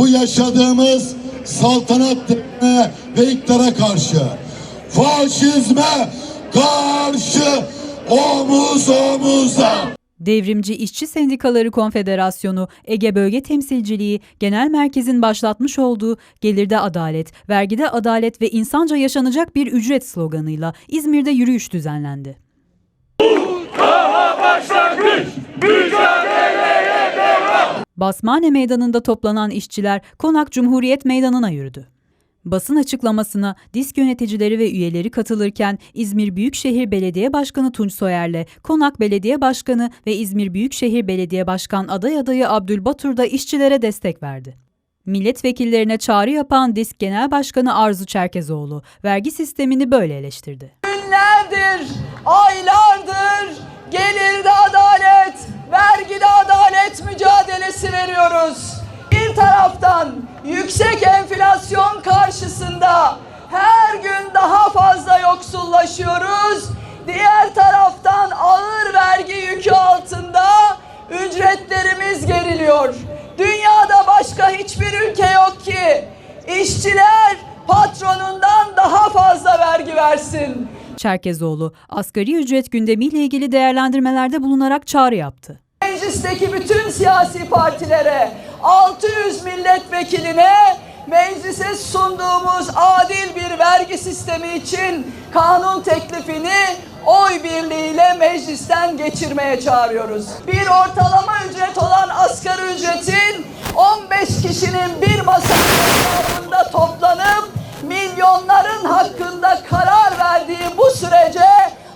bu yaşadığımız saltanat ve iktidara karşı faşizme karşı omuz omuza. Devrimci İşçi Sendikaları Konfederasyonu, Ege Bölge Temsilciliği, Genel Merkez'in başlatmış olduğu Gelirde Adalet, Vergide Adalet ve insanca yaşanacak bir ücret sloganıyla İzmir'de yürüyüş düzenlendi. Basmane Meydanı'nda toplanan işçiler Konak Cumhuriyet Meydanı'na yürüdü. Basın açıklamasına disk yöneticileri ve üyeleri katılırken İzmir Büyükşehir Belediye Başkanı Tunç Soyer'le Konak Belediye Başkanı ve İzmir Büyükşehir Belediye Başkan aday adayı Abdülbatur da işçilere destek verdi. Milletvekillerine çağrı yapan disk Genel Başkanı Arzu Çerkezoğlu vergi sistemini böyle eleştirdi. Günlerdir, aylardır mücadelesi veriyoruz. Bir taraftan yüksek enflasyon karşısında her gün daha fazla yoksullaşıyoruz. Diğer taraftan ağır vergi yükü altında ücretlerimiz geriliyor. Dünyada başka hiçbir ülke yok ki işçiler patronundan daha fazla vergi versin. Çerkezoğlu asgari ücret gündemiyle ilgili değerlendirmelerde bulunarak çağrı yaptı. Meclisteki bütün siyasi partilere, 600 milletvekiline meclise sunduğumuz adil bir vergi sistemi için kanun teklifini oy birliğiyle meclisten geçirmeye çağırıyoruz. Bir ortalama ücret olan asgari ücretin 15 kişinin bir masanın etrafında toplanıp milyonların hakkında karar verdiği bu sürece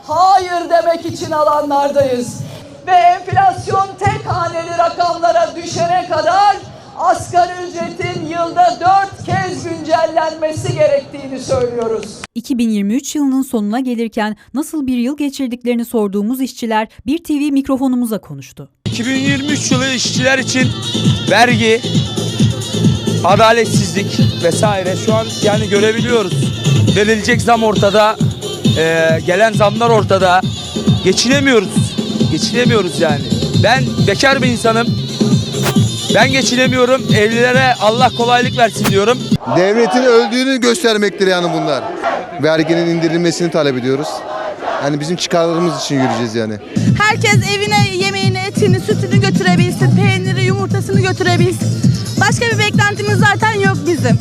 hayır demek için alanlardayız. Ve enflasyon tek haneli rakamlara düşene kadar asgari ücretin yılda dört kez güncellenmesi gerektiğini söylüyoruz. 2023 yılının sonuna gelirken nasıl bir yıl geçirdiklerini sorduğumuz işçiler bir TV mikrofonumuza konuştu. 2023 yılı işçiler için vergi, adaletsizlik vesaire şu an yani görebiliyoruz. Verilecek zam ortada, eee, gelen zamlar ortada. Geçinemiyoruz. Geçinemiyoruz yani. Ben bekar bir insanım. Ben geçinemiyorum. Evlilere Allah kolaylık versin diyorum. Devletin öldüğünü göstermektir yani bunlar. Verginin indirilmesini talep ediyoruz. Yani bizim çıkarlarımız için yürüyeceğiz yani. Herkes evine yemeğini, etini, sütünü götürebilsin, peyniri, yumurtasını götürebilsin. Başka bir beklentimiz zaten yok bizim.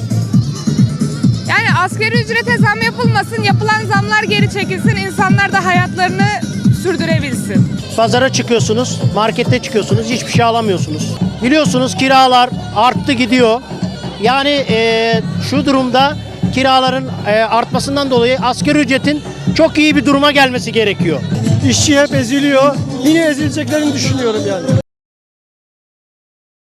Yani asgari ücrete zam yapılmasın, yapılan zamlar geri çekilsin, insanlar da hayatlarını sürdürebilsin. Pazara çıkıyorsunuz, markette çıkıyorsunuz, hiçbir şey alamıyorsunuz. Biliyorsunuz kiralar arttı gidiyor. Yani eee, şu durumda kiraların eee, artmasından dolayı asgari ücretin çok iyi bir duruma gelmesi gerekiyor. İşçi hep eziliyor. Yine ezileceklerini düşünüyorum yani.